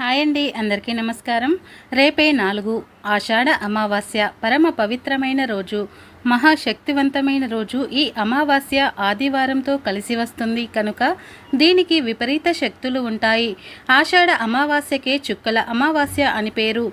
Hi అండి అందరికీ నమస్కారం. రేపే నాలుగు ఆషాఢ అమావాస్య పరమ పవిత్రమైన రోజు. మహాశక్తివంతమైన రోజు. ఈ అమావాస్య ఆదివారంతో కలిసి వస్తుంది కనుక దీనికి విపరీత శక్తులు ఉంటాయి. ఆషాఢ అమావాస్యకే చుక్కల అమావాస్య అని పేరు.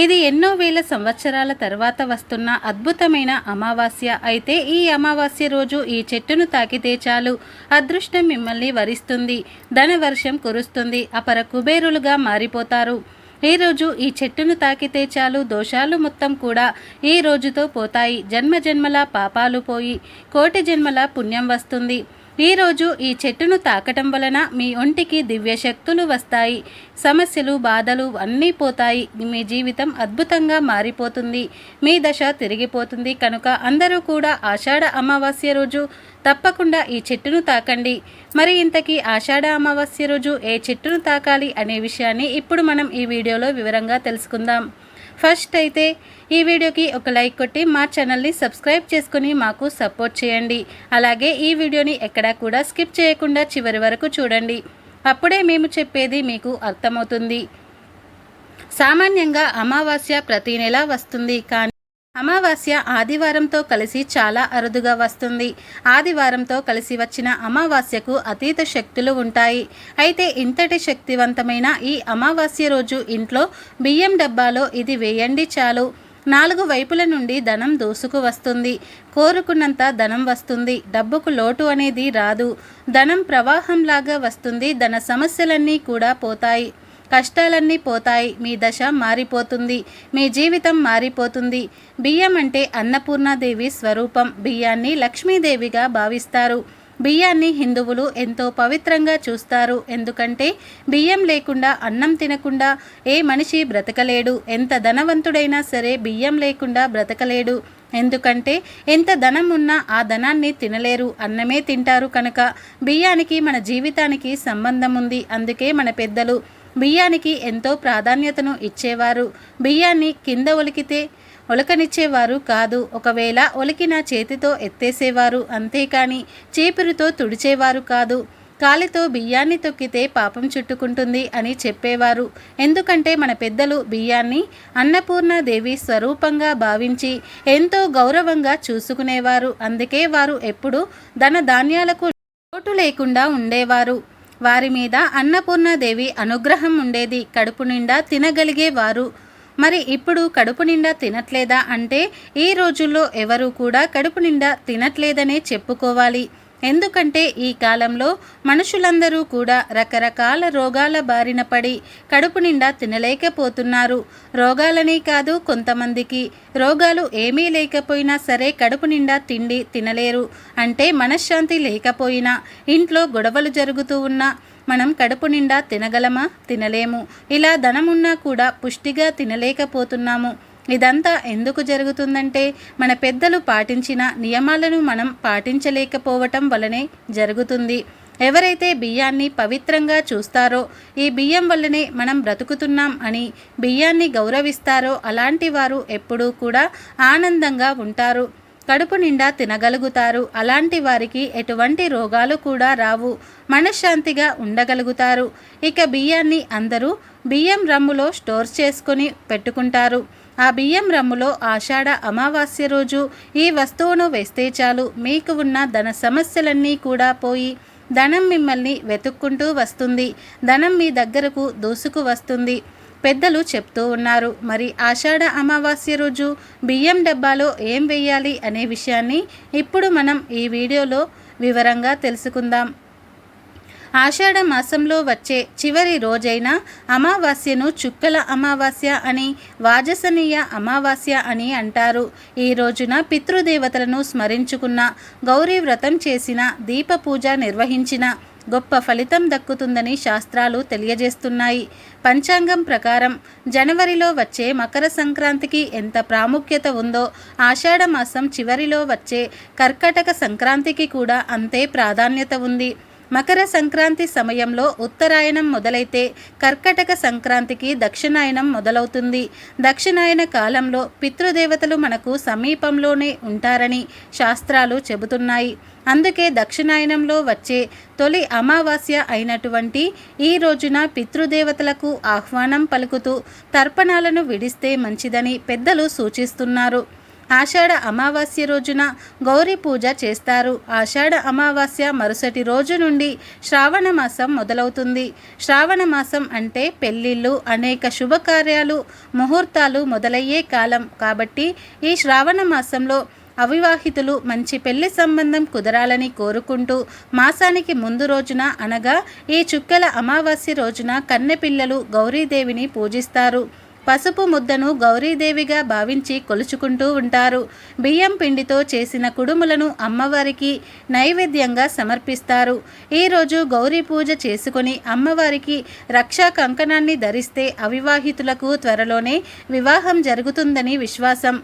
ఇది ఎన్నో వేల సంవత్సరాల తర్వాత వస్తున్న అద్భుతమైన అమావాస్య. అయితే ఈ అమావాస్య రోజు ఈ చెట్టును తాకితే చాలు. అదృష్టం మిమ్మల్ని వరిస్తుంది. ధనవర్షం కురుస్తుంది. అపర కుబేరులుగా మారిపోతారు. ఈ రోజు ఈ చెట్టును తాకితే చాలు. దోషాలు మొత్తం కూడా ఈ రోజుతో పోతాయి. జన్మ జన్మల పాపాలు పోయి కోటి జన్మల పుణ్యం వస్తుంది. ఈరోజు ఈ చెట్టును తాకటం వలన మీ ఒంటికి దివ్య శక్తులు వస్తాయి. సమస్యలు బాధలు అన్నీ పోతాయి. మీ జీవితం అద్భుతంగా మారిపోతుంది. మీ దశ తిరిగిపోతుంది. కనుక అందరూ కూడా ఆషాఢ అమావాస్య రోజు తప్పకుండా ఈ చెట్టును తాకండి. మరి ఇంతకీ ఆషాఢ అమావాస్య రోజు ఏ చెట్టును తాకాలి అనే విషయాన్ని ఇప్పుడు మనం ఈ వీడియోలో వివరంగా తెలుసుకుందాం. ఫస్ట్ అయితే ఈ వీడియోకి ఒక లైక్ కొట్టి మా ఛానల్ని సబ్స్క్రైబ్ చేసుకుని మాకు సపోర్ట్ చేయండి. అలాగే ఈ వీడియోని ఎక్కడా కూడా స్కిప్ చేయకుండా చివరి వరకు చూడండి. అప్పుడే మేము చెప్పేది మీకు అర్థమవుతుంది. సామాన్యంగా అమావాస్య ప్రతి నెల వస్తుంది. కానీ అమావాస్య ఆదివారంతో కలిసి చాలా అరుదుగా వస్తుంది. ఆదివారంతో కలిసి వచ్చిన అమావాస్యకు అతీత శక్తులు ఉంటాయి. అయితే ఇంతటి శక్తివంతమైన ఈ అమావాస్య రోజు ఇంట్లో బియ్యం డబ్బాలో ఇది వేయండి చాలు. నాలుగు వైపుల నుండి ధనం దూసుకు వస్తుంది. కోరుకున్నంత ధనం వస్తుంది. డబ్బుకు లోటు అనేది రాదు. ధనం ప్రవాహంలాగా వస్తుంది. ధన సమస్యలన్నీ కూడా పోతాయి. కష్టాలన్నీ పోతాయి. మీ దశ మారిపోతుంది. మీ జీవితం మారిపోతుంది. బియ్యం అంటే అన్నపూర్ణాదేవి స్వరూపం. బియ్యాన్ని లక్ష్మీదేవిగా భావిస్తారు. బియ్యాన్ని హిందువులు ఎంతో పవిత్రంగా చూస్తారు. ఎందుకంటే బియ్యం లేకుండా అన్నం తినకుండా ఏ మనిషి బ్రతకలేడు. ఎంత ధనవంతుడైనా సరే బియ్యం లేకుండా బ్రతకలేడు. ఎందుకంటే ఎంత ధనం ఉన్నా ఆ ధనాన్ని తినలేరు. అన్నమే తింటారు కనుక బియ్యానికి మన జీవితానికి సంబంధం ఉంది. అందుకే మన పెద్దలు బియ్యానికి ఎంతో ప్రాధాన్యతను ఇచ్చేవారు. బియ్యాన్ని కింద ఒలికితే ఒలకనిచ్చేవారు కాదు. ఒకవేళ ఒలికిన చేతితో ఎత్తేసేవారు అంతేకాని చీపురుతో తుడిచేవారు కాదు. కాలితో బియ్యాన్ని తొక్కితే పాపం చుట్టుకుంటుంది అని చెప్పేవారు. ఎందుకంటే మన పెద్దలు బియ్యాన్ని అన్నపూర్ణ దేవి స్వరూపంగా భావించి ఎంతో గౌరవంగా చూసుకునేవారు. అందుకే వారు ఎప్పుడు ధన ధాన్యాలకు లోటు లేకుండా ఉండేవారు. వారి మీద అన్నపూర్ణాదేవి అనుగ్రహం ఉండేది. కడుపు నిండా తినగలిగేవారు. మరి ఇప్పుడు కడుపు నిండా తినట్లేదా అంటే ఈ రోజుల్లో ఎవరు కూడా కడుపు నిండా తినట్లేదనే చెప్పుకోవాలి. ఎందుకంటే ఈ కాలంలో మనుషులందరూ కూడా రకరకాల రోగాల బారిన పడి కడుపు నిండా తినలేకపోతున్నారు. రోగాలనే కాదు కొంతమందికి. రోగాలు ఏమీ లేకపోయినా సరే కడుపు నిండా తిండి తినలేరు. అంటే మనశ్శాంతి లేకపోయినా ఇంట్లో గొడవలు జరుగుతూ ఉన్నా మనం కడుపు నిండా తినగలమా? తినలేము. ఇలా ధనమున్నా కూడా పుష్టిగా తినలేకపోతున్నాము. ఇదంతా ఎందుకు జరుగుతుందంటే మన పెద్దలు పాటించిన నియమాలను మనం పాటించలేకపోవటం వలనే జరుగుతుంది. ఎవరైతే బియ్యాన్ని పవిత్రంగా చూస్తారో ఈ బియ్యం వల్లనే మనం బ్రతుకుతున్నాం అని బియ్యాన్ని గౌరవిస్తారో అలాంటి వారు ఎప్పుడూ కూడా ఆనందంగా ఉంటారు. కడుపు నిండా తినగలుగుతారు. అలాంటి వారికి ఎటువంటి రోగాలు కూడా రావు. మనశ్శాంతిగా ఉండగలుగుతారు. ఇక బియ్యాన్ని అందరూ బియ్యం రమ్ములో స్టోర్ చేసుకొని పెట్టుకుంటారు. ఆ బియ్యం రమ్ములో ఆషాఢ అమావాస్య రోజు ఈ వస్తువును వేస్తే చాలు. మీకు ఉన్న ధన సమస్యలన్నీ కూడా పోయి ధనం మిమ్మల్ని వెతుక్కుంటూ వస్తుంది. ధనం మీ దగ్గరకు దూసుకు వస్తుంది. పెద్దలు చెప్తూ ఉన్నారు. మరి ఆషాఢ అమావాస్య రోజు బియ్యం డబ్బాలో ఏం వేయాలి అనే విషయాన్ని ఇప్పుడు మనం ఈ వీడియోలో వివరంగా తెలుసుకుందాం. ఆషాఢ మాసంలో వచ్చే చివరి రోజైన అమావాస్యను చుక్కల అమావాస్య అని వాజసనీయ అమావాస్య అని అంటారు. ఈ రోజున పితృదేవతలను స్మరించుకున్న గౌరీ వ్రతం చేసిన దీప పూజ నిర్వహించిన గొప్ప ఫలితం దక్కుతుందని శాస్త్రాలు తెలియజేస్తున్నాయి. పంచాంగం ప్రకారం జనవరిలో వచ్చే మకర సంక్రాంతికి ఎంత ప్రాముఖ్యత ఉందో ఆషాఢ మాసం చివరిలో వచ్చే కర్కటక సంక్రాంతికి కూడా అంతే ప్రాధాన్యత ఉంది. మకర సంక్రాంతి సమయంలో ఉత్తరాయణం మొదలైతే కర్కటక సంక్రాంతికి దక్షిణాయనం మొదలవుతుంది. దక్షిణాయన కాలంలో పితృదేవతలు మనకు సమీపంలోనే ఉంటారని శాస్త్రాలు చెబుతున్నాయి. అందుకే దక్షిణాయనంలో వచ్చే తొలి అమావాస్య అయినటువంటి ఈ రోజున పితృదేవతలకు ఆహ్వానం పలుకుతూ తర్పణాలను విడిస్తే మంచిదని పెద్దలు సూచిస్తున్నారు. ఆషాఢ అమావాస్య రోజున గౌరీ పూజ చేస్తారు. ఆషాఢ అమావాస్య మరుసటి రోజు నుండి శ్రావణ మాసం మొదలవుతుంది. శ్రావణ మాసం అంటే పెళ్ళిళ్ళు అనేక శుభకార్యాలు ముహూర్తాలు మొదలయ్యే కాలం. కాబట్టి ఈ శ్రావణ మాసంలో అవివాహితులు మంచి పెళ్ళి సంబంధం కుదరాలని కోరుకుంటూ మాసానికి ముందు రోజున అనగా ఈ చుక్కల అమావాస్య రోజున కన్నెపిల్లలు గౌరీదేవిని పూజిస్తారు. పసుపు ముద్దను గౌరీదేవిగా భావించి కొలుచుకుంటూ ఉంటారు. బియ్యం పిండితో చేసిన కుడుములను అమ్మవారికి నైవేద్యంగా సమర్పిస్తారు. ఈరోజు గౌరీ పూజ చేసుకుని అమ్మవారికి రక్షా కంకణాన్ని ధరిస్తే అవివాహితులకు త్వరలోనే వివాహం జరుగుతుందని విశ్వాసం.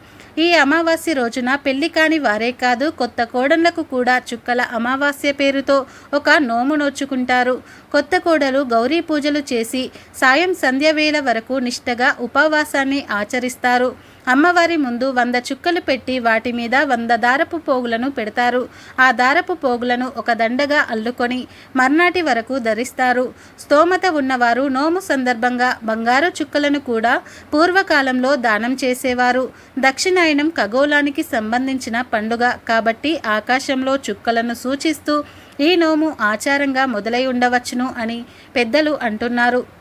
ఈ అమావాస్య రోజున పెళ్ళి కాని వారే కాదు కొత్త కోడళ్ళకు కూడా చుక్కల అమావాస్య పేరుతో ఒక నోము నోచుకుంటారు. కొత్త కోడలు గౌరీ పూజలు చేసి సాయం సంధ్యవేళ వరకు నిష్టగా ఉపవాసాన్ని ఆచరిస్తారు. అమ్మవారి ముందు వంద చుక్కలు పెట్టి వాటి మీద వంద దారపు పోగులను పెడతారు. ఆ దారపు పోగులను ఒక దండగా అల్లుకొని మర్నాటి వరకు ధరిస్తారు. స్తోమత ఉన్నవారు నోము సందర్భంగా బంగారు చుక్కలను కూడా పూర్వకాలంలో దానం చేసేవారు. దక్షిణాయనం ఖగోళానికి సంబంధించిన పండుగ కాబట్టి ఆకాశంలో చుక్కలను సూచిస్తూ ఈ నోము ఆచారంగా మొదలై ఉండవచ్చును అని పెద్దలు అంటున్నారు.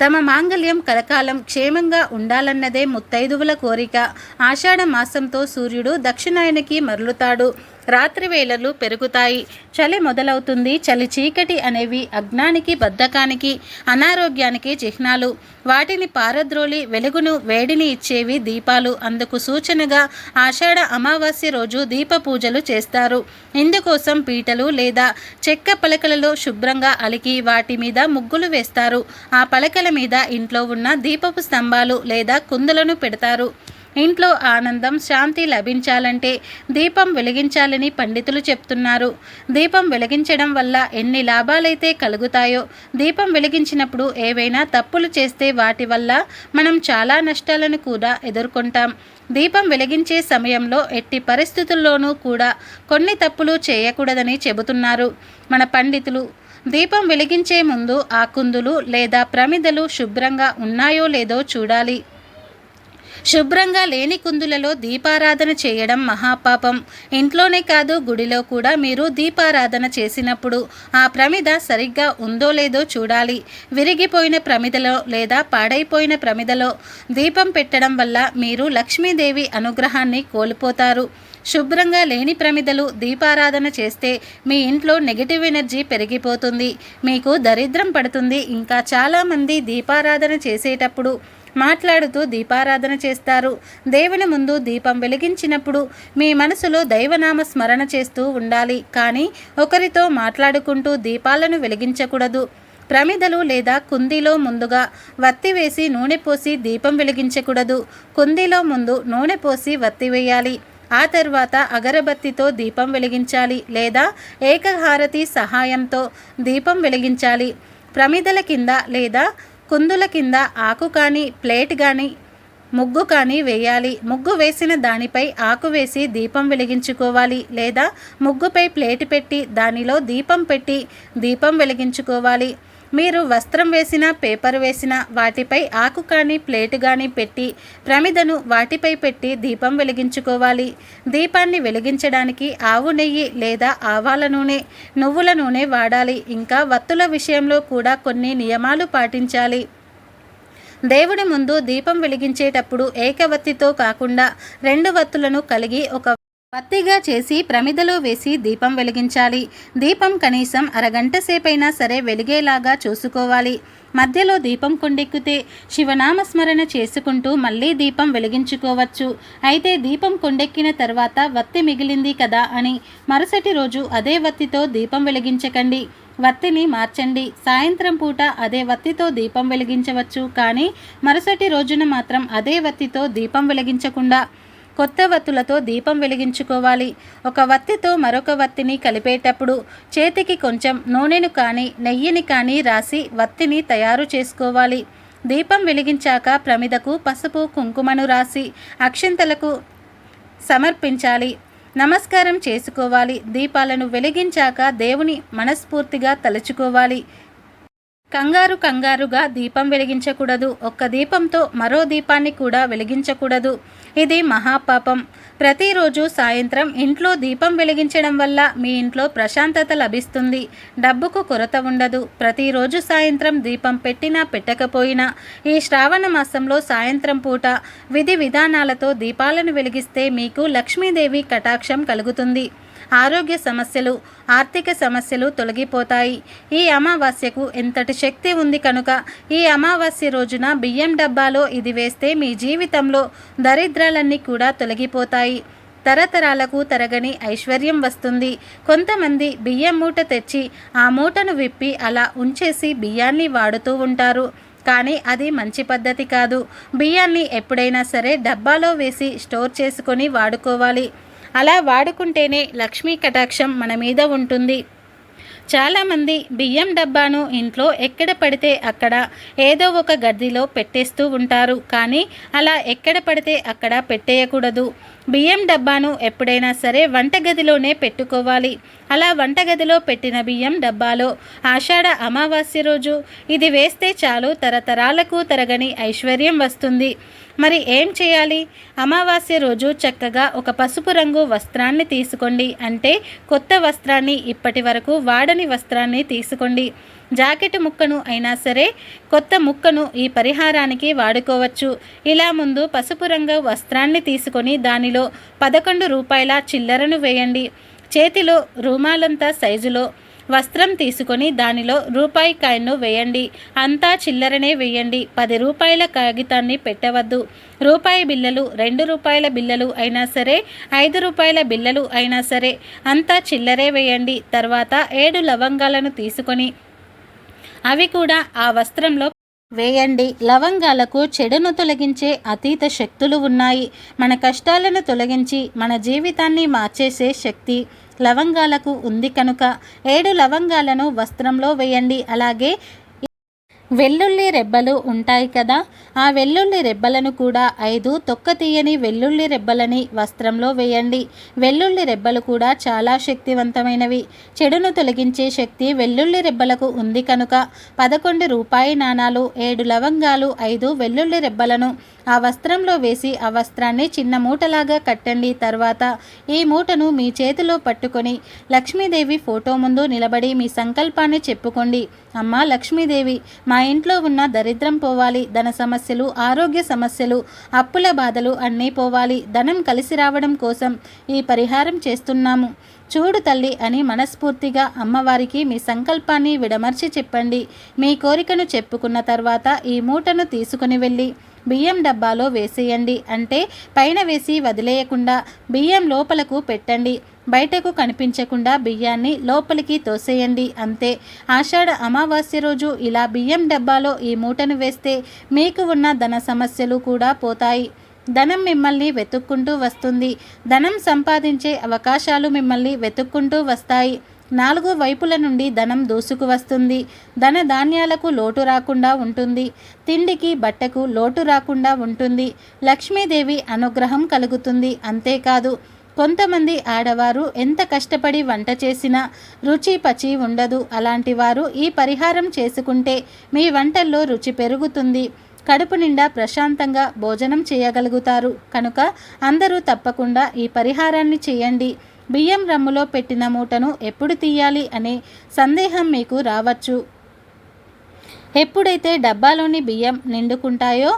తమ మాంగళ్యం కలకాలం క్షేమంగా ఉండాలన్నదే ముత్తైదువుల కోరిక. ఆషాఢ మాసంతో సూర్యుడు దక్షిణాయనకి మరలుతాడు. రాత్రి వేళలు పెరుగుతాయి. చలి మొదలవుతుంది. చలి చీకటి అనేవి అజ్ఞానికి బద్ధకానికి అనారోగ్యానికి చిహ్నాలు. వాటిని పారద్రోలి వెలుగును వేడిని ఇచ్చేవి దీపాలు. అందుకు సూచనగా ఆషాఢ అమావాస్య రోజు దీప పూజలు చేస్తారు. ఇందుకోసం పీటలు లేదా చెక్క పలకలలో శుభ్రంగా అలికి వాటి మీద ముగ్గులు వేస్తారు. ఆ పలకల మీద ఇంట్లో ఉన్న దీపపు స్తంభాలు లేదా కుందులను పెడతారు. ఇంట్లో ఆనందం శాంతి లభించాలంటే దీపం వెలిగించాలని పండితులు చెప్తున్నారు. దీపం వెలిగించడం వల్ల ఎన్ని లాభాలైతే కలుగుతాయో దీపం వెలిగించినప్పుడు ఏవైనా తప్పులు చేస్తే వాటి వల్ల మనం చాలా నష్టాలను కూడా ఎదుర్కొంటాం. దీపం వెలిగించే సమయంలో ఎట్టి పరిస్థితుల్లోనూ కూడా కొన్ని తప్పులు చేయకూడదని చెబుతున్నారు. మన పండితులు దీపం వెలిగించే ముందు ఆ కుందులు లేదా ప్రమిదలు శుభ్రంగా ఉన్నాయో లేదో చూడాలి. శుభ్రంగా లేని కుందులలో దీపారాధన చేయడం మహాపాపం. ఇంట్లోనే కాదు గుడిలో కూడా మీరు దీపారాధన చేసినప్పుడు ఆ ప్రమిద సరిగ్గా ఉందో లేదో చూడాలి. విరిగిపోయిన ప్రమిదలో లేదా పాడైపోయిన ప్రమిదలో దీపం పెట్టడం వల్ల మీరు లక్ష్మీదేవి అనుగ్రహాన్ని కోల్పోతారు. శుభ్రంగా లేని ప్రమిదలు దీపారాధన చేస్తే మీ ఇంట్లో నెగిటివ్ ఎనర్జీ పెరిగిపోతుంది. మీకు దరిద్రం పడుతుంది. ఇంకా చాలామంది దీపారాధన చేసేటప్పుడు మాట్లాడుతూ దీపారాధన చేస్తారు. దేవుని ముందు దీపం వెలిగించినప్పుడు మీ మనసులో దైవనామ స్మరణ చేస్తూ ఉండాలి. కానీ ఒకరితో మాట్లాడుకుంటూ దీపాలను వెలిగించకూడదు. ప్రమిదలు లేదా కుందిలో ముందుగా వత్తి వేసి నూనె పోసి దీపం వెలిగించకూడదు. కుందిలో ముందు నూనె పోసి వత్తి వేయాలి. ఆ తర్వాత అగరబత్తితో దీపం వెలిగించాలి లేదా ఏకహారతి సహాయంతో దీపం వెలిగించాలి. ప్రమిదల కింద లేదా కుందుల కింద ఆకు కానీ ప్లేట్ కానీ ముగ్గు కానీ వేయాలి. ముగ్గు వేసిన దానిపై ఆకు వేసి దీపం వెలిగించుకోవాలి లేదా ముగ్గుపై ప్లేట్ పెట్టి దానిలో దీపం పెట్టి దీపం వెలిగించుకోవాలి. మీరు వస్త్రం వేసిన పేపర్ వేసిన వాటిపై ఆకు కానీ ప్లేటు కానీ పెట్టి ప్రమిదను వాటిపై పెట్టి దీపం వెలిగించుకోవాలి. దీపాన్ని వెలిగించడానికి ఆవు నెయ్యి లేదా ఆవాల నూనె నువ్వుల నూనె వాడాలి. ఇంకా వత్తుల విషయంలో కూడా కొన్ని నియమాలు పాటించాలి. దేవుడి ముందు దీపం వెలిగించేటప్పుడు ఏకవత్తితో కాకుండా రెండు వత్తులను కలిగి ఒక పత్తిగా చేసి ప్రమిదలో వేసి దీపం వెలిగించాలి. దీపం కనీసం అరగంట సేపైనా సరే వెలిగేలాగా చూసుకోవాలి. మధ్యలో దీపం కొండెక్కితే శివనామస్మరణ చేసుకుంటూ మళ్ళీ దీపం వెలిగించుకోవచ్చు. అయితే దీపం కొండెక్కిన తర్వాత వత్తి మిగిలింది కదా అని మరుసటి రోజు అదే వత్తితో దీపం వెలిగించకండి. వత్తిని మార్చండి. సాయంత్రం పూట అదే వత్తితో దీపం వెలిగించవచ్చు. కానీ మరుసటి రోజున మాత్రం అదే వత్తితో దీపం వెలిగించకుండా కొత్త వత్తులతో దీపం వెలిగించుకోవాలి. ఒక వత్తితో మరొక వత్తిని కలిపేటప్పుడు చేతికి కొంచెం నూనెను కానీ నెయ్యిని కానీ రాసి వత్తిని తయారు చేసుకోవాలి. దీపం వెలిగించాక ప్రమిదకు పసుపు కుంకుమను రాసి అక్షింతలకు సమర్పించాలి. నమస్కారం చేసుకోవాలి. దీపాలను వెలిగించాక దేవుని మనస్ఫూర్తిగా తలుచుకోవాలి. కంగారు కంగారుగా దీపం వెలిగించకూడదు. ఒక్క దీపంతో మరో దీపాన్ని కూడా వెలిగించకూడదు. ఇది మహాపాపం. ప్రతిరోజు సాయంత్రం ఇంట్లో దీపం వెలిగించడం వల్ల మీ ఇంట్లో ప్రశాంతత లభిస్తుంది. డబ్బుకు కొరత ఉండదు. ప్రతిరోజు సాయంత్రం దీపం పెట్టినా పెట్టకపోయినా ఈ శ్రావణ మాసంలో సాయంత్రం పూట విధి విధానాలతో దీపాలను వెలిగిస్తే మీకు లక్ష్మీదేవి కటాక్షం కలుగుతుంది. ఆరోగ్య సమస్యలు ఆర్థిక సమస్యలు తొలగిపోతాయి. ఈ అమావాస్యకు ఎంతటి శక్తి ఉంది కనుక ఈ అమావాస్య రోజున బియ్యం డబ్బాలో ఇది వేస్తే మీ జీవితంలో దరిద్రాలన్నీ కూడా తొలగిపోతాయి. తరతరాలకు తరగని ఐశ్వర్యం వస్తుంది. కొంతమంది బియ్యం మూట తెచ్చి ఆ మూటను విప్పి అలా ఉంచేసి బియ్యాన్ని వాడుతూ ఉంటారు. కానీ అది మంచి పద్ధతి కాదు. బియ్యాన్ని ఎప్పుడైనా సరే డబ్బాలో వేసి స్టోర్ చేసుకొని వాడుకోవాలి. అలా వాడుకుంటేనే లక్ష్మీ కటాక్షం మన మీద ఉంటుంది. చాలామంది బియ్యం డబ్బాను ఇంట్లో ఎక్కడ పడితే అక్కడ ఏదో ఒక గదిలో పెట్టేస్తూ ఉంటారు. కానీ అలా ఎక్కడ పడితే అక్కడ పెట్టేయకూడదు. బియ్యం డబ్బాను ఎప్పుడైనా సరే వంటగదిలోనే పెట్టుకోవాలి. అలా వంటగదిలో పెట్టిన బియ్యం డబ్బాలో ఆషాఢ అమావాస్య రోజు. ఇది వేస్తే చాలు తరతరాలకు తరగని ఐశ్వర్యం వస్తుంది. మరి ఏం చేయాలి? అమావాస్య రోజు చక్కగా ఒక పసుపు రంగు వస్త్రాన్ని తీసుకోండి. అంటే కొత్త వస్త్రాన్ని ఇప్పటి వరకు వాడని వస్త్రాన్ని తీసుకోండి. జాకెట్ ముక్కను అయినా సరే కొత్త ముక్కను ఈ పరిహారానికి వాడుకోవచ్చు. ఇలా ముందు పసుపు రంగు వస్త్రాన్ని తీసుకొని దానిలో పదకొండు రూపాయల చిల్లరను వేయండి. చేతిలో రూమాలంతా సైజులో వస్త్రం తీసుకొని దానిలో రూపాయి కాయిన్ను వేయండి. అంతా చిల్లరనే వేయండి. పది రూపాయల కాగితాన్ని పెట్టవద్దు. రూపాయి బిల్లలు రెండు రూపాయల బిల్లలు అయినా సరే ఐదు రూపాయల బిల్లలు అయినా సరే అంతా చిల్లరే వేయండి. తర్వాత ఏడు లవంగాలను తీసుకొని అవి కూడా ఆ వస్త్రంలో వేయండి. లవంగాలకు చెడును తొలగించే అతీత శక్తులు ఉన్నాయి. మన కష్టాలను తొలగించి మన జీవితాన్ని మార్చేసే శక్తి లవంగాలకు ఉంది కనుక. ఏడు లవంగాలను వస్త్రంలో వేయండి. అలాగే వెల్లుల్లి రెబ్బలు ఉంటాయి కదా. ఆ వెల్లుల్లి రెబ్బలను కూడా ఐదు తొక్క తీయని వెల్లుల్లి రెబ్బలని వస్త్రంలో వేయండి. వెల్లుల్లి రెబ్బలు కూడా చాలా శక్తివంతమైనవి. చెడును తొలగించే శక్తి వెల్లుల్లి రెబ్బలకు ఉంది కనుక పదకొండు రూపాయి నాణాలు ఏడు లవంగాలు ఐదు వెల్లుల్లి రెబ్బలను ఆ వస్త్రంలో వేసి ఆ వస్త్రాన్ని చిన్న మూటలాగా కట్టండి. తర్వాత ఈ మూటను మీ చేతిలో పట్టుకొని లక్ష్మీదేవి ఫోటో ముందు నిలబడి మీ సంకల్పాన్ని చెప్పుకోండి. అమ్మ లక్ష్మీదేవి మా ఇంట్లో ఉన్న దరిద్రం పోవాలి ధన సమస్యలు ఆరోగ్య సమస్యలు అప్పుల బాధలు అన్నీ పోవాలి. ధనం కలిసి రావడం కోసం ఈ పరిహారం చేస్తున్నాము. చూడు తల్లి అని మనస్ఫూర్తిగా అమ్మవారికి మీ సంకల్పాన్ని విడమర్చి చెప్పండి. మీ కోరికను చెప్పుకున్న తర్వాత ఈ మూటను తీసుకుని వెళ్ళి బియ్యం డబ్బాలో వేసేయండి. అంటే పైన వేసి వదిలేయకుండా బియ్యం లోపలకు పెట్టండి. బయటకు కనిపించకుండా బియ్యాన్ని లోపలికి తోసేయండి. అంతే. ఆషాఢ అమావాస్య రోజు ఇలా బియ్యం డబ్బాలో ఈ మూటను వేస్తే మీకు ఉన్న ధన సమస్యలు కూడా పోతాయి. ధనం మిమ్మల్ని వెతుక్కుంటూ వస్తుంది. ధనం సంపాదించే అవకాశాలు మిమ్మల్ని వెతుక్కుంటూ వస్తాయి. నాలుగు వైపుల నుండి ధనం దూసుకు వస్తుంది. ధన ధాన్యాలకు లోటు రాకుండా ఉంటుంది. తిండికి బట్టకు లోటు రాకుండా ఉంటుంది. లక్ష్మీదేవి అనుగ్రహం కలుగుతుంది. అంతేకాదు కొంతమంది ఆడవారు ఎంత కష్టపడి వంట చేసినా రుచి పచి ఉండదు. అలాంటి వారు ఈ పరిహారం చేసుకుంటే మీ వంటల్లో రుచి పెరుగుతుంది. కడుపు నిండా ప్రశాంతంగా భోజనం చేయగలుగుతారు. కనుక అందరూ తప్పకుండా ఈ పరిహారాన్ని చేయండి. బియ్యం రమ్ములో పెట్టిన మూటను ఎప్పుడు తీయాలి అనే సందేహం మీకు రావచ్చు. ఎప్పుడైతే డబ్బాలోని బియ్యం నిండుకుంటాయో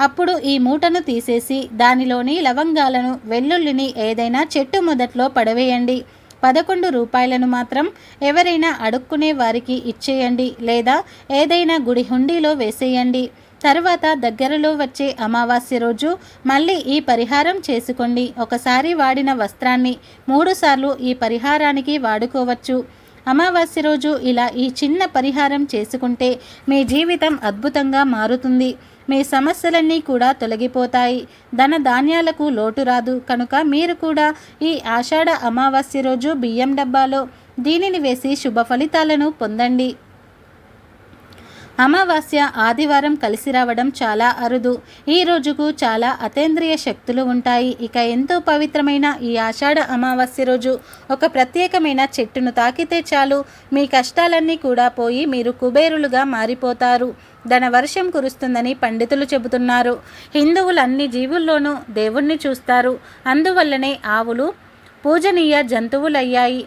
అప్పుడు ఈ మూటను తీసేసి దానిలోని లవంగాలను వెల్లుల్లిని ఏదైనా చెట్టు మొదట్లో పడవేయండి. పదకొండు రూపాయలను మాత్రం ఎవరైనా అడుక్కునే వారికి ఇచ్చేయండి లేదా ఏదైనా గుడి హుండీలో వేసేయండి. తర్వాత దగ్గరలో వచ్చే అమావాస్య రోజు మళ్ళీ ఈ పరిహారం చేసుకోండి. ఒకసారి వాడిన వస్త్రాన్ని మూడుసార్లు ఈ పరిహారానికి వాడుకోవచ్చు. అమావాస్య రోజు ఇలా ఈ చిన్న పరిహారం చేసుకుంటే మీ జీవితం అద్భుతంగా మారుతుంది. మీ సమస్యలన్నీ కూడా తొలగిపోతాయి. ధన ధాన్యాలకు లోటు రాదు. కనుక మీరు కూడా ఈ ఆషాఢ అమావాస్య రోజు బియ్యం డబ్బాలో దీనిని వేసి శుభ ఫలితాలను పొందండి. అమావాస్య ఆదివారం కలిసి రావడం చాలా అరుదు. ఈ రోజుకు చాలా అతేంద్రియ శక్తులు ఉంటాయి. ఇక ఎంతో పవిత్రమైన ఈ ఆషాఢ అమావాస్య రోజు ఒక ప్రత్యేకమైన చెట్టును తాకితే చాలు. మీ కష్టాలన్నీ కూడా పోయి మీరు కుబేరులుగా మారిపోతారు. ధన వర్షం కురుస్తుందని పండితులు చెబుతున్నారు. హిందువులు అన్ని జీవుల్లోనూ దేవుణ్ణి చూస్తారు. అందువల్లనే ఆవులు పూజనీయ జంతువులయ్యాయి.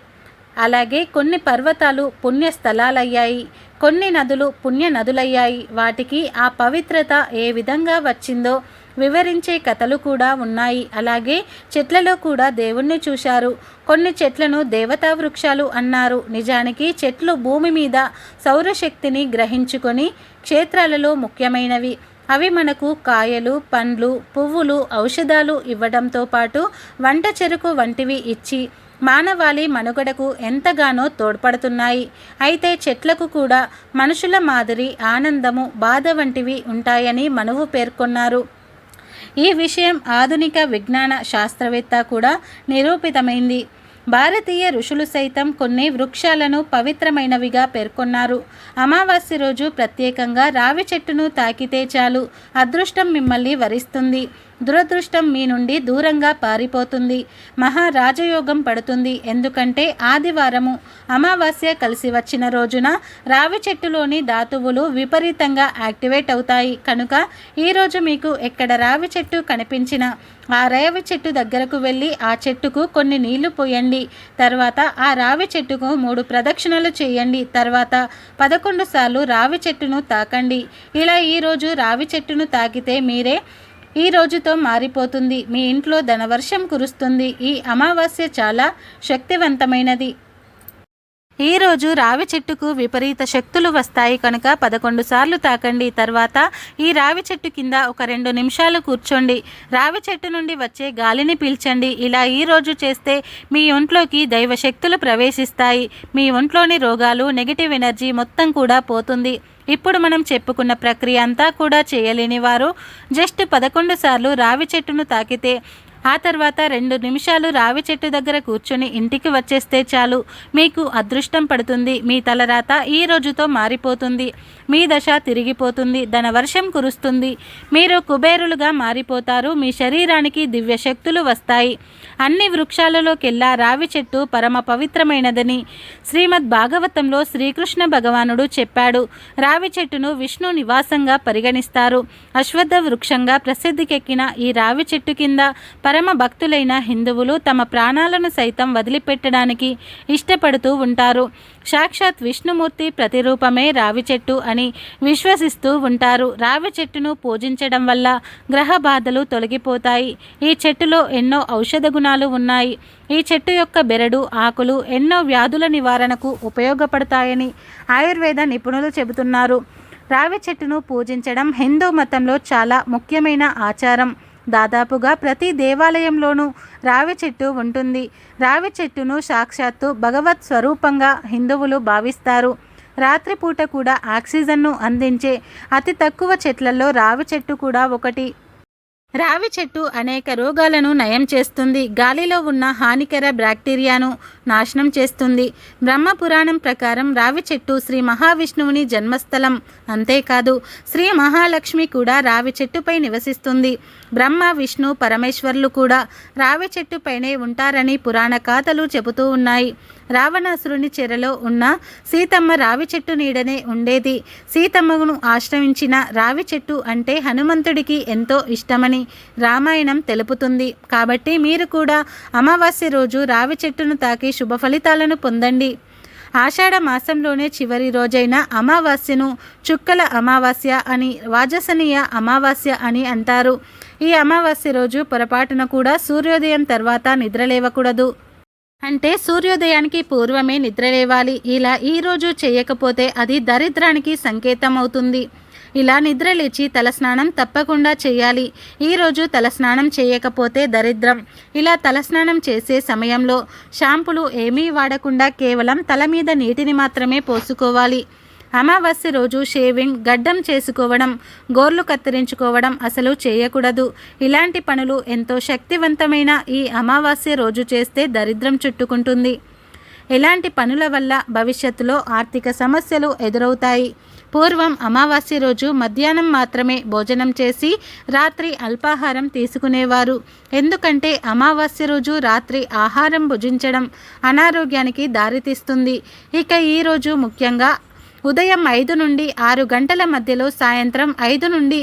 అలాగే కొన్ని పర్వతాలు పుణ్యస్థలాలయ్యాయి. కొన్ని నదులు పుణ్య నదులయ్యాయి. వాటికి ఆ పవిత్రత ఏ విధంగా వచ్చిందో వివరించే కథలు కూడా ఉన్నాయి. అలాగే చెట్లలో కూడా దేవుణ్ణి చూశారు. కొన్ని చెట్లను దేవతా వృక్షాలు అన్నారు. నిజానికి చెట్లు భూమి మీద సౌరశక్తిని గ్రహించుకొని క్షేత్రాలలో ముఖ్యమైనవి. అవి మనకు కాయలు పండ్లు పువ్వులు ఔషధాలు ఇవ్వడంతో పాటు వంట చెరుకు వంటివి ఇచ్చి మానవాళి మనుగడకు ఎంతగానో తోడ్పడుతున్నాయి. అయితే చెట్లకు కూడా మనుషుల మాదిరి ఆనందము బాధ వంటివి ఉంటాయని మనువు పేర్కొన్నారు. ఈ విషయం ఆధునిక విజ్ఞాన శాస్త్రవేత్త కూడా నిరూపితమైంది. భారతీయ ఋషులు సైతం కొన్ని వృక్షాలను పవిత్రమైనవిగా పేర్కొన్నారు. అమావాస్య రోజు ప్రత్యేకంగా రావి చెట్టును తాకితే చాలు. అదృష్టం మిమ్మల్ని వరిస్తుంది. దురదృష్టం మీ నుండి దూరంగా పారిపోతుంది. మహారాజయోగం పడుతుంది. ఎందుకంటే ఆదివారము. అమావాస్య కలిసి వచ్చిన రోజున రావి చెట్టులోని ధాతువులు విపరీతంగా యాక్టివేట్ అవుతాయి. కనుక ఈరోజు మీకు ఎక్కడ రావి చెట్టు కనిపించిన ఆ రావి చెట్టు దగ్గరకు వెళ్ళి ఆ చెట్టుకు కొన్ని నీళ్ళు పోయండి. తర్వాత ఆ రావి చెట్టుకు మూడు ప్రదక్షిణలు చేయండి. తర్వాత పదకొండు సార్లు రావి చెట్టును తాకండి. ఇలా ఈరోజు రావి చెట్టును తాకితే మీరే ఈ రోజుతో మారిపోతుంది. మీ ఇంట్లో ధనవర్షం కురుస్తుంది. ఈ అమావాస్య చాలా శక్తివంతమైనది. ఈ రోజు రావి చెట్టుకు విపరీత శక్తులు వస్తాయి కనుక పదకొండు సార్లు తాకండి. తర్వాత ఈ రావి చెట్టు కింద ఒక రెండు నిమిషాలు కూర్చోండి. రావి చెట్టు నుండి వచ్చే గాలిని పీల్చండి. ఇలా ఈ రోజు చేస్తే మీ ఒంట్లోకి దైవ శక్తులు ప్రవేశిస్తాయి. మీ ఒంట్లోని రోగాలు నెగిటివ్ ఎనర్జీ మొత్తం కూడా పోతుంది. ఇప్పుడు మనం చెప్పుకున్న ప్రక్రియ అంతా కూడా చేయలేని వారు జస్ట్ పదకొండు సార్లు రావి చెట్టును తాకితే ఆ తర్వాత రెండు నిమిషాలు రావి చెట్టు దగ్గర కూర్చొని ఇంటికి వచ్చేస్తే చాలు. మీకు అదృష్టం పడుతుంది. మీ తలరాత ఈ రోజుతో మారిపోతుంది. మీ దశ తిరిగిపోతుంది. ధన వర్షం కురుస్తుంది. మీరు కుబేరులుగా మారిపోతారు. మీ శరీరానికి దివ్య శక్తులు వస్తాయి. అన్ని వృక్షాలలోకెల్లా రావి చెట్టు పరమ పవిత్రమైనదని శ్రీమద్ భాగవతంలో శ్రీకృష్ణ భగవానుడు చెప్పాడు. రావి చెట్టును విష్ణు నివాసంగా పరిగణిస్తారు. అశ్వత్థ వృక్షంగా ప్రసిద్ధికెక్కిన ఈ రావి చెట్టు కింద పరమ భక్తులైన హిందువులు తమ ప్రాణాలను సైతం వదిలిపెట్టడానికి ఇష్టపడుతూ ఉంటారు. సాక్షాత్ విష్ణుమూర్తి ప్రతిరూపమే రావి చెట్టు అని విశ్వసిస్తూ ఉంటారు. రావి చెట్టును పూజించడం వల్ల గ్రహ బాధలు తొలగిపోతాయి. ఈ చెట్టులో ఎన్నో ఔషధ గుణాలు ఉన్నాయి. ఈ చెట్టు యొక్క బెరడు ఆకులు ఎన్నో వ్యాధుల నివారణకు ఉపయోగపడతాయని ఆయుర్వేద నిపుణులు చెబుతున్నారు. రావి చెట్టును పూజించడం హిందూ మతంలో చాలా ముఖ్యమైన ఆచారం. దాదాపుగా ప్రతి దేవాలయంలోనూ రావి చెట్టు ఉంటుంది. రావి చెట్టును సాక్షాత్తు భగవత్ స్వరూపంగా హిందువులు భావిస్తారు. రాత్రిపూట కూడా ఆక్సిజన్ను అందించే అతి తక్కువ చెట్లలో రావి చెట్టు కూడా ఒకటి. రావి చెట్టు అనేక రోగాలను నయం చేస్తుంది. గాలిలో ఉన్న హానికర బ్యాక్టీరియాను నాశనం చేస్తుంది. బ్రహ్మ పురాణం ప్రకారం రావి చెట్టు శ్రీ మహావిష్ణువుని జన్మస్థలం. అంతేకాదు శ్రీ మహాలక్ష్మి కూడా రావి చెట్టుపై నివసిస్తుంది. బ్రహ్మ విష్ణు పరమేశ్వర్లు కూడా రావి చెట్టుపైనే ఉంటారని పురాణ గాథలు చెబుతూ ఉన్నాయి. రావణాసురుని చెరలో ఉన్న సీతమ్మ రావి చెట్టు నీడనే ఉండేది. సీతమ్మను ఆశ్రయించిన రావి చెట్టు అంటే హనుమంతుడికి ఎంతో ఇష్టమని రామాయణం తెలుపుతుంది. కాబట్టి మీరు కూడా అమావాస్య రోజు రావి చెట్టును తాకి శుభ ఫలితాలను పొందండి. ఆషాఢ మాసంలోనే చివరి రోజైన అమావాస్యను చుక్కల అమావాస్య అని వాజసనీయ అమావాస్య అని అంటారు. ఈ అమావాస్య రోజు పొరపాటున కూడా సూర్యోదయం తర్వాత నిద్రలేవకూడదు అంటే సూర్యోదయానికి పూర్వమే నిద్రలేవాలి ఇలా ఈరోజు చేయకపోతే అది దరిద్రానికి సంకేతం అవుతుంది. ఇలా నిద్రలేచి తలస్నానం తప్పకుండా చేయాలి. ఈరోజు తలస్నానం చేయకపోతే దరిద్రం. ఇలా తలస్నానం చేసే సమయంలో షాంపులు ఏమీ వాడకుండా కేవలం తల మీద నీటిని మాత్రమే పోసుకోవాలి. అమావాస్య రోజు షేవింగ్ గడ్డం చేసుకోవడం గోర్లు కత్తిరించుకోవడం అసలు చేయకూడదు. ఇలాంటి పనులు ఎంతో శక్తివంతమైన ఈ అమావాస్య రోజు చేస్తే దరిద్రం చుట్టుకుంటుంది. ఇలాంటి పనుల వల్ల భవిష్యత్తులో ఆర్థిక సమస్యలు ఎదురవుతాయి. పూర్వం అమావాస్య రోజు మధ్యాహ్నం మాత్రమే భోజనం చేసి రాత్రి అల్పాహారం తీసుకునేవారు. ఎందుకంటే అమావాస్య రోజు రాత్రి ఆహారం భుజించడం అనారోగ్యానికి దారితీస్తుంది. ఇక ఈరోజు ముఖ్యంగా ఉదయం ఐదు నుండి ఆరు గంటల మధ్యలో సాయంత్రం ఐదు నుండి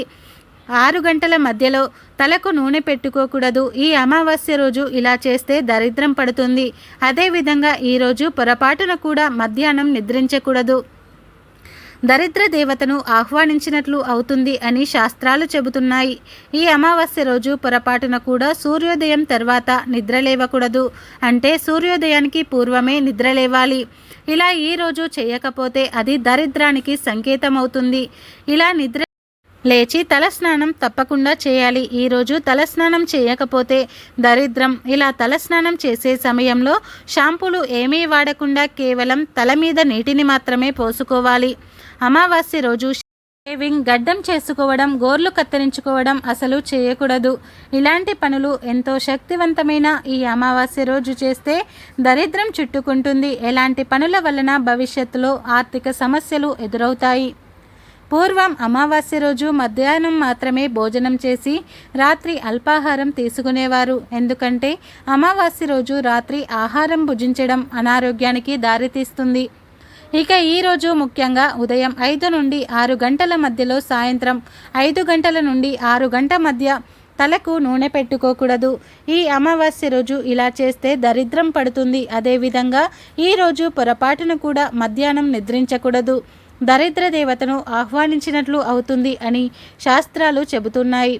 ఆరు గంటల మధ్యలో తలకు నూనె పెట్టుకోకూడదు. ఈ అమావాస్య రోజు ఇలా చేస్తే దరిద్రం పడుతుంది. అదేవిధంగా ఈరోజు పొరపాటున కూడా మధ్యాహ్నం నిద్రించకూడదు. దరిద్ర దేవతను ఆహ్వానించినట్లు అవుతుంది అని శాస్త్రాలు చెబుతున్నాయి. ఈ అమావాస్య రోజు పొరపాటున కూడా సూర్యోదయం తర్వాత నిద్రలేవకూడదు అంటే సూర్యోదయానికి పూర్వమే నిద్రలేవాలి ఇలా ఈ రోజు చేయకపోతే అది దరిద్రానికి సంకేతం అవుతుంది ఇలా నిద్ర లేచి తలస్నానం తప్పకుండా చేయాలి. ఈరోజు తలస్నానం చేయకపోతే దరిద్రం. ఇలా తలస్నానం చేసే సమయంలో షాంపూలు ఏమీ వాడకుండా కేవలం తల మీద నీటిని మాత్రమే పోసుకోవాలి. అమావాస్య రోజు షేవింగ్ గడ్డం చేసుకోవడం గోర్లు కత్తిరించుకోవడం అసలు చేయకూడదు. ఇలాంటి పనులు ఎంతో శక్తివంతమైన ఈ అమావాస్య రోజు చేస్తే దరిద్రం చుట్టుకుంటుంది. ఎలాంటి పనుల వలన భవిష్యత్తులో ఆర్థిక సమస్యలు ఎదురవుతాయి? పూర్వం అమావాస్య రోజు మధ్యాహ్నం మాత్రమే భోజనం చేసి రాత్రి అల్పాహారం తీసుకునేవారు. ఎందుకంటే అమావాస్య రోజు రాత్రి ఆహారం భుజించడం అనారోగ్యానికి దారితీస్తుంది. ఇక ఈరోజు ముఖ్యంగా ఉదయం ఐదు నుండి ఆరు గంటల మధ్యలో సాయంత్రం ఐదు గంటల నుండి ఆరు గంట మధ్య తలకు నూనె పెట్టుకోకూడదు. ఈ అమావాస్య రోజు ఇలా చేస్తే దరిద్రం పడుతుంది. అదేవిధంగా ఈరోజు పొరపాటును కూడా మధ్యాహ్నం నిద్రించకూడదు. దరిద్ర దేవతను ఆహ్వానించినట్లు అవుతుంది అని శాస్త్రాలు చెబుతున్నాయి.